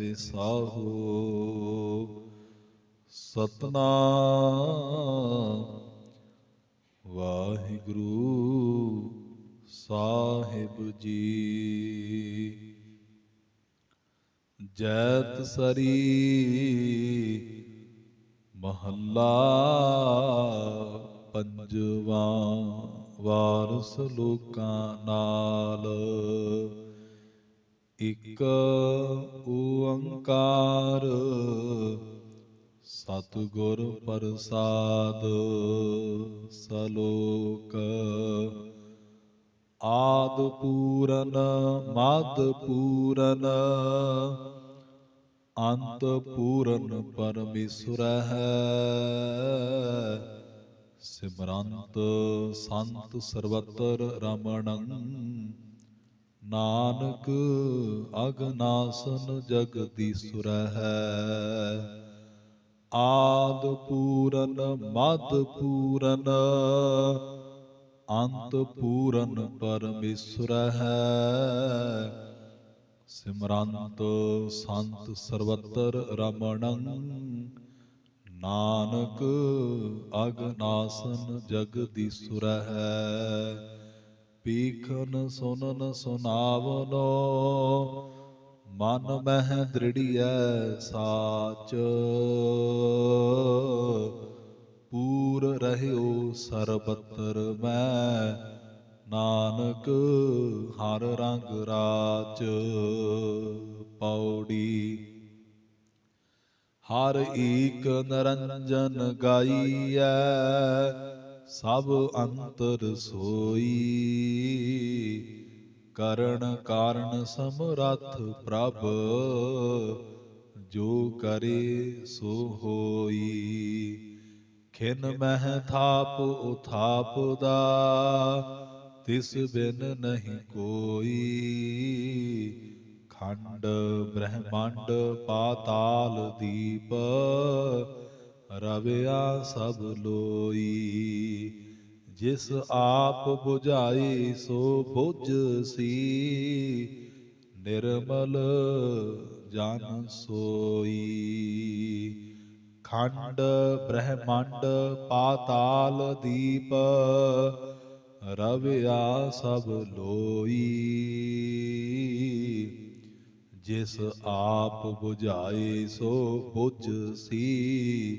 ਵਿਸਾਹੋ ਸਤਨਾਮ। ਵਾਹਿਗੁਰੂ ਸਾਹਿਬ ਜੀ। ਜੈਤ ਸਰੀ ਮਹੱਲਾ ਪੰਜਵਾ ਵਾਰਸ ਲੋਕਾਂ ਨਾਲ। ਇਕ ਓੰਕਾਰ, ਸਤਿਗੁਰ ਪ੍ਰਸਾਦ ਸਲੋਕ। ਆਦ ਪੂਰਨ, ਮਦ ਪੂਰਨ, ਅੰਤ ਪੂਰਨ ਪਰਮੇਸ਼ਰ ਹੈ। ਸਿਮਰੰਤ ਸੰਤ ਸਰਵਤਰ ਰਮਣੰ ਨਾਨਕ ਅਗਨਾਸਨ ਜਗਦੀਸ਼ੁਰ ਹੈ ਆਦ ਪੂਰਨ, ਮਦ ਪੂਰਨ, ਅੰਤ ਪੂਰਨ ਪਰਮੇਸ਼ਰ ਹੈ ਸਿਮਰੰਤ ਸੰਤ ਸਰਵਤਰ ਰਮਣੰ, ਨਾਨਕ ਅਗਨਾਸਨ ਜਗਦੀਸ਼ੁਰ ਹੈ ਪੀਖਨ ਸੁਨਨ ਸੁਨਾਵਨੋ, ਮਨ ਮਹਿ ਦ੍ਰਿੜੀਐ ਸਾਚ। ਪੂਰ ਰਹਿਓ ਸਰਬਤਰ ਮੈਂ, ਨਾਨਕ ਹਰ ਰੰਗ ਰਾਚ ਪੌੜੀ। ਹਰ ਏਕ ਨਰੰਜਨ ਗਾਈਐ ਸਭ ਅੰਤਰ ਸੋਈ। ਕਰਨ ਕਾਰਨ ਸਮਰੱਥ ਪ੍ਰਭ, ਜੋ ਕਰੇ ਸੋ ਹੋਈ। ਖਿਨ ਮਹਿ ਥਾਪ ਉਥਾਪ ਦਾ ਤਿਸ ਬਿਨ ਨਹੀਂ ਕੋਈ। ਖੰਡ ਬ੍ਰਹਮੰਡ ਪਾਤਾਲ ਦੀਪ ਰਵਿਆ ਸਭ ਲੋਈ। ਜਿਸ ਆਪ 부ਝਾਈ ਸੋ ਬੁਝ ਸੀ। ਨਿਰਮਲ ਜਨ ਸੋਈ। ਖੰਡ ਬ੍ਰਹਮੰਡ ਪਾਤਾਲ ਦੀਪ, ਰਵਿਆ ਸਭ ਲੋਈ। ਜਿਸ ਆਪ 부ਝਾਏ ਸੋ ਬੁਝ ਸੀ।